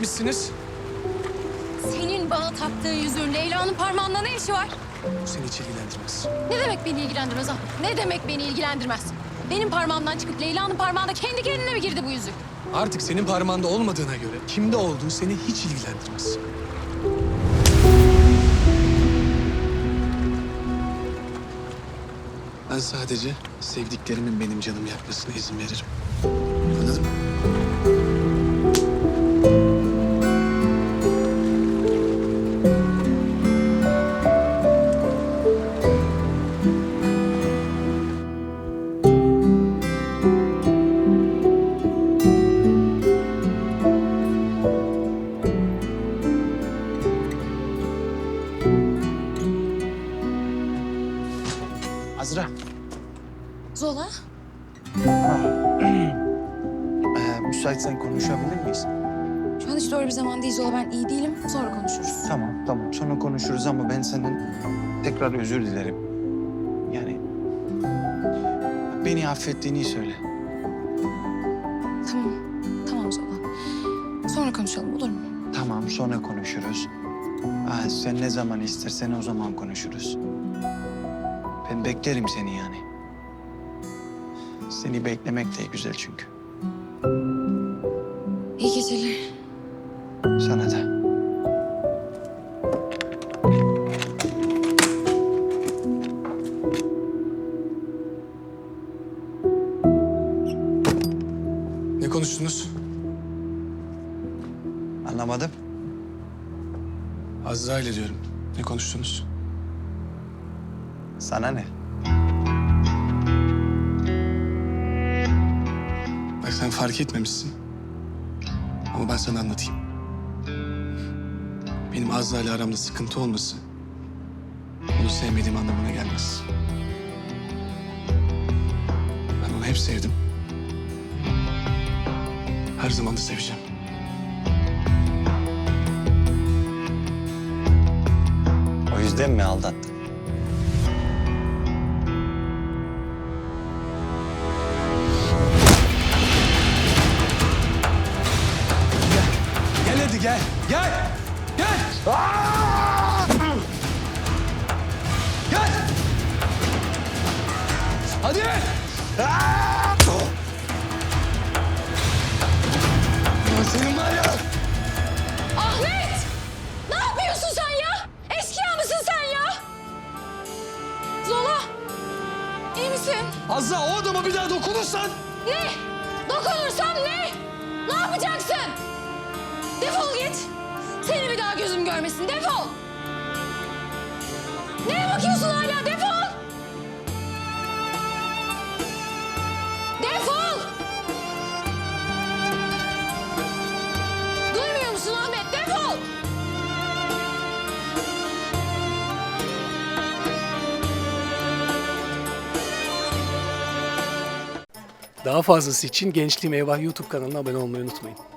etmişsiniz. Senin bana taktığın yüzüğün Leyla'nın parmağında ne işi var? Bu seni hiç ilgilendirmez. Ne demek beni ilgilendirmez ha? Ne demek beni ilgilendirmez? Benim parmağımdan çıkıp Leyla'nın parmağına kendi kendine mi girdi bu yüzük? Artık senin parmağında olmadığına göre kimde olduğu seni hiç ilgilendirmez. Ben sadece sevdiklerimin benim canımı yakmasına izin veririm. Anladın mı? Azra. Zola? Ee, müsaitsen konuşabilir miyiz? Şu an hiç doğru bir zaman değil Zola. Ben iyi değilim. Sonra konuşuruz. Tamam, tamam. Sonra konuşuruz ama ben senden tekrar özür dilerim. Yani beni affettiğini söyle. Tamam. Tamam Zola. Sonra konuşalım olur mu? Tamam, sonra konuşuruz. Aa, sen ne zaman istersen o zaman konuşuruz. Ben beklerim seni yani. Seni beklemek de güzel çünkü. İyi geceler. Sana da. Ne konuştunuz? Anlamadım. Azra ile diyorum. Ne konuştunuz? Sana ne? Bak sen fark etmemişsin. Ama ben sana anlatayım. Benim Azra ile aramda sıkıntı olması... ...onu sevmediğim anlamına gelmez. Ben onu hep sevdim. Her zaman da seveceğim. O yüzden mi aldattın? Gel. Gel. Gel. Gel. Hadi. Ya senin var ya. Ahmet! Ne yapıyorsun sen ya? Eşkıya mısın sen ya? Zola! iyi misin? Azra o adama bir daha dokunursan... Ne? Dokunursam ne? Ne yapacaksın? Defol git. Gözüm görmesin. Defol. Neye bakıyorsun hala? Defol. Defol. Duymuyor musun Ahmet? Defol. Daha fazlası için Gençliğim Eyvah YouTube kanalına abone olmayı unutmayın.